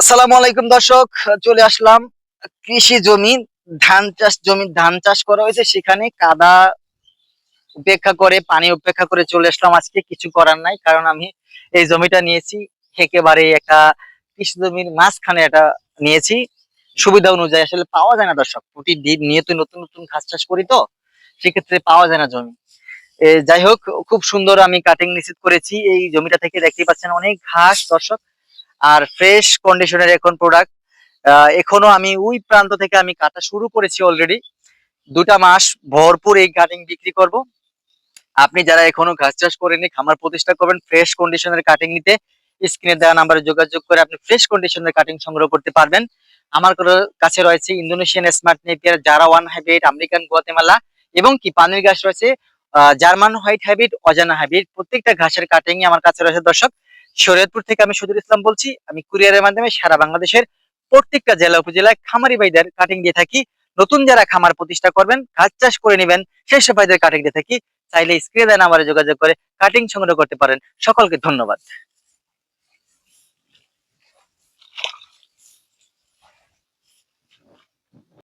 আসসালামু আলাইকুম দর্শক, চলে আসলাম কৃষি জমি, ধান চাষ জমি, ধান চাষ করা হয়েছে। সেখানে কাদা উপেক্ষা করে, পানি উপেক্ষা করে চলে আসলাম আজকে। কিছু করার নাই, কারণ আমি এই জমিটা নিয়েছি। একেবারে একটা কৃষি জমির মাঝখানে এটা নিয়েছি। সুবিধা অনুযায়ী আসলে পাওয়া যায় না দর্শক। প্রতি দিন নিয়ে তো নতুন নতুন ঘাস চাষ করি তো, সেক্ষেত্রে পাওয়া যায় না জমি। যাই হোক, খুব সুন্দর আমি কাটিং নিশ্চিত করেছি। এই জমিটা থেকে দেখতে পাচ্ছেন অনেক ঘাস দর্শক। আর ফ্রেশ কন্ডিশনের এখন প্রোডাক্ট এখনও আমি ওই প্রান্ত থেকে আমি কাটা শুরু করেছি অলরেডি দুটা মাস ভরপুর এই কাটিং বিক্রি করব। আপনি যারা এখনও ঘাস চাষ করেননি, খামার প্রতিষ্ঠা করবেন ফ্রেশ কন্ডিশনের কাটিং নিতে। স্ক্রিনে দেওয়া নাম্বারে যোগাযোগ করে আপনি ফ্রেশ কন্ডিশনের কাটিং সংগ্রহ করতে পারবেন। আমার কাছে রয়েছে ইন্দোনেশিয়ান স্মার্ট নেপিয়ার জারা ওয়ান হাইব্রিড আমেরিকান গুয়াতেমালা এবং কি পানির ঘাস রয়েছে জার্মান হোয়াইট হাইব্রিড অজানা হাইব্রিড প্রত্যেকটা ঘাসের কাটিং আমার কাছে রয়েছে দর্শক। শরীয়তপুর থেকে আমি সুদুর ইসলাম বলছি, আমি কুরিয়ারের মাধ্যমে সারা বাংলাদেশের প্রত্যেকটা জেলা উপজেলায় খামারি ভাইদের কাটিং দিয়ে থাকি। নতুন যারা খামার প্রতিষ্ঠা করবেন ঘাস চাষ করে নেবেন, সেই সব ভাইদের কাটিং দিয়ে থাকি। চাইলে স্ক্রিনে নাম্বারে যোগাযোগ করে কাটিং সংগ্রহ করতে পারেন। সকলকে ধন্যবাদ।